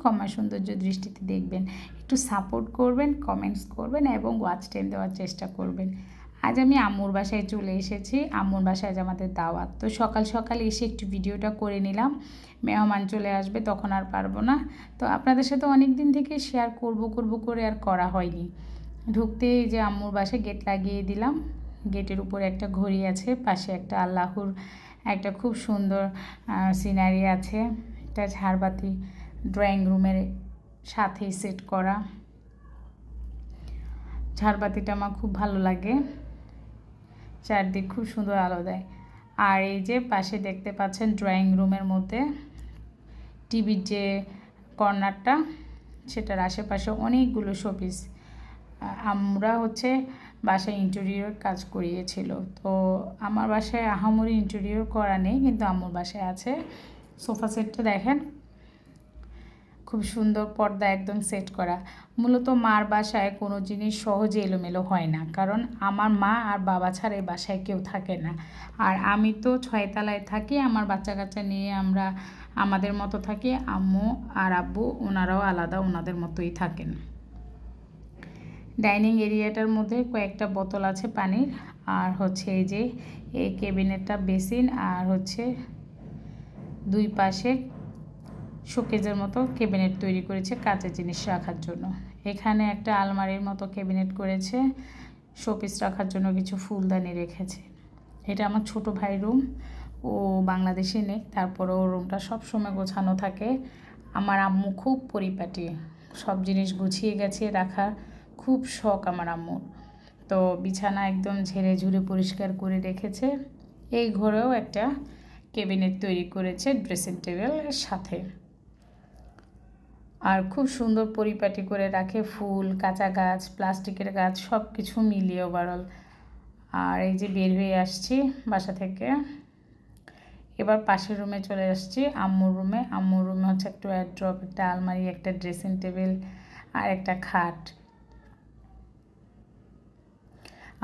ক্ষমা সৌন্দর্য দৃষ্টিতে দেখবেন। একটু সাপোর্ট করবেন কমেন্টস করবেন এবং ওয়াচ টাইম দেওয়ার চেষ্টা করবেন। আজ আমি আম্মুর বাসায় চলে এসেছি। আম্মুর বাসায় আজ আমাদের দাওয়াত। তো সকাল সকাল এসে একটু ভিডিওটা করে নিলাম। মেহমান চলে আসবে, তখন আর পারব না। তো আপনাদের সাথে অনেক দিন থেকে শেয়ার করব করব করে আর করা হয়নি। ঢুকতেই যে আম্মুর বাসায় গেট লাগিয়ে দিলাম। গেটের উপরে একটা ঘড়ি আছে, পাশে একটা আল্লাহর একটা খুব সুন্দর সিনারি আছে। একটা ঝাড়বাতি ড্রয়িং রুমের সাথেই সেট করা। ঝাড়বাতিটা আমার খুব ভালো লাগে। চারদিক খুব সুন্দর আলো দেয়। আর এই যে পাশে দেখতে পাচ্ছেন ড্রয়িং রুমের মধ্যে টিভির যে কর্নারটা, সেটার আশেপাশে অনেকগুলো শোপিস আমরা হচ্ছে বাসায় ইন্টেরিয়র কাজ করিয়েছিল। তো আমার বাসায় আহামরি ইন্টেরিয়র করা নেই, কিন্তু আম্মুর বাসায় আছে। সোফা সেটটা দেখেন খুব সুন্দর পর্দা একদম সেট করা। মূলত মার বাসায় কোনো জিনিস সহজে এলোমেলো হয় না। কারণ আমার মা আর বাবা ছাড়া এই বাসায় কেউ থাকে না। আর আমি তো ছয়তলায় থাকি, আমার বাচ্চা কাচ্চা নিয়ে আমরা আমাদের মতো থাকি। আম্মু আর আব্বু ওনারাও আলাদা, ওনাদের মতোই থাকেন। ডাইনিং এরিয়াটার মধ্যে কয়েকটা বোতল আছে পানির। আর হচ্ছে এই যে, এই কেবিনেটটা বেসিন। আর হচ্ছে দুই পাশে শোকেজের মতো ক্যাবিনেট তৈরি করেছে কাঁচের জিনিস রাখার জন্য। এখানে একটা আলমারির মতো ক্যাবিনেট করেছে শোপিস রাখার জন্য কিছু ফুলদানি রেখেছে। এটা আমার ছোট ভাই রুম, ও বাংলাদেশে নেই তারপরে ও রুমটা সবসময় গোছানো থাকে। আমার আম্মু খুব পরিপাটি, সব জিনিস গুছিয়ে গেছে রাখার। খুব শখ আমার আম্মুর। তো বিছানা একদম ঝেড়ে ঝুড়ে পরিষ্কার করে রেখেছে। এই ঘরেও একটা কেবিনেট তৈরি করেছে ড্রেসিং টেবিলের সাথে। আর খুব সুন্দর পরিপাটি করে রাখে ফুল, কাঁচা গাছ, প্লাস্টিকের গাছ সব কিছু মিলিয়ে ওভারঅল আর এই যে বের হয়ে আসছি বাসা থেকে। এবার পাশের রুমে চলে আসছি আম্মুর রুমে আম্মুর রুমে হচ্ছে একটা ড্রপ একটা আলমারি, একটা ড্রেসিং টেবিল আর একটা খাট।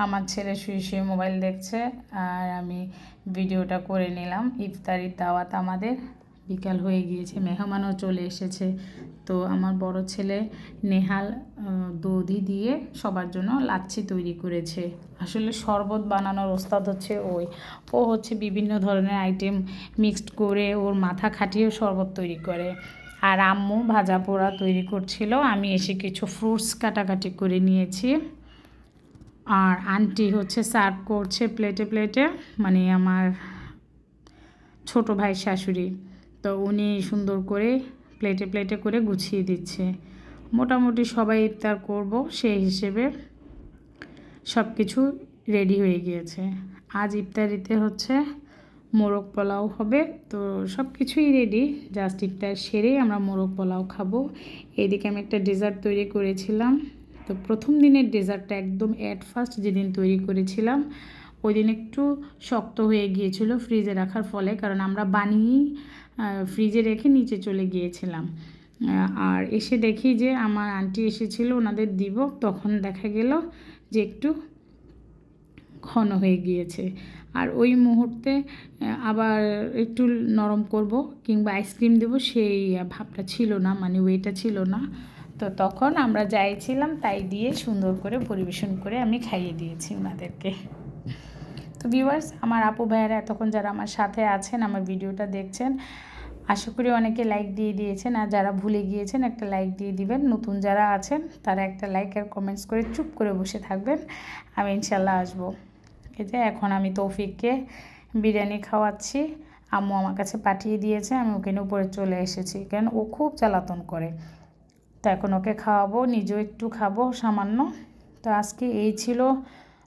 আমার ছেলে শুয়ে শুয়ে মোবাইল দেখছে আর আমি ভিডিওটা করে নিলাম। ইফতারির দাওয়াত আমাদের। বিকাল হয়ে গিয়েছে, মেহমানও চলে এসেছে। তো আমার বড় ছেলে নেহাল দধি দিয়ে সবার জন্য লাচ্ছি তৈরি করেছে। আসলে শরবত বানানোর ওস্তাদ হচ্ছে ওই। ও হচ্ছে বিভিন্ন ধরনের আইটেম মিক্সড করে ওর মাথা খাটিয়েও শরবত তৈরি করে। আর আম্মু ভাজা পোড়া তৈরি করছিল, আমি এসে কিছু ফ্রুটস কাটাকাটি করে নিয়েছি। আর আন্টি হচ্ছে সার্ভ করছে প্লেটে প্লেটে মানে আমার ছোট ভাই শাশুড়ি। তো উনি সুন্দর করে প্লেটে প্লেটে করে গুছিয়ে দিচ্ছে। মোটামুটি সবাই ইফতার করব, সেই হিসেবে সব কিছু রেডি হয়ে গিয়েছে। আজ ইফতারিতে হচ্ছে মোরগ পোলাও হবে, তো সব কিছুই রেডি। জাস্ট ইফতার সেরেই আমরা মোরগ পোলাও খাব। এদিকে আমি একটা ডেজার্ট তৈরি করেছিলাম। তো প্রথম দিনের ডেজার্টটা একদম অ্যাট ফার্স্ট যেদিন তৈরি করেছিলাম ওই দিন একটু শক্ত হয়ে গিয়েছিল ফ্রিজে রাখার ফলে, কারণ আমরা বানিয়েই ফ্রিজে রেখে নিচে চলে গিয়েছিলাম। আর এসে দেখি যে আমার আন্টি এসেছিল, ওনাদের দিব। তখন দেখা গেল যে একটু ঘন হয়ে গিয়েছে। আর ওই মুহূর্তে আবার একটু নরম করব কিংবা আইসক্রিম দেব সেই ভাবটা ছিল না মানে ওয়েটা ছিল না। তো তখন আমরা যাই ছিলাম তাই দিয়ে সুন্দর করে পরিবেশন করে আমি খাইয়ে দিয়েছি ওনাদেরকে। তো ভিউয়ার্স আমার আপু ভাইয়ারা এতক্ষণ যারা আমার সাথে আছেন, আমার ভিডিওটা দেখছেন, আশা করি অনেকে লাইক দিয়ে দিয়েছেন। আর যারা ভুলে গিয়েছেন, একটা লাইক দিয়ে দিবেন। নতুন যারা আছেন, তারা একটা লাইক আর কমেন্টস করে চুপ করে বসে থাকবেন। আমি ইনশাল্লাহ আসব। এই যে, এখন আমি তৌফিককে বিরিয়ানি খাওয়াচ্ছি। আম্মু আমার কাছে পাঠিয়ে দিয়েছে, আমি ওখানে উপরে চলে এসেছি। কারণ ও খুব জ্বালাতন করে। তো এখন ওকে খাওয়াবো, নিজেও একটু খাব, সামান্য। তো আজকে এই ছিল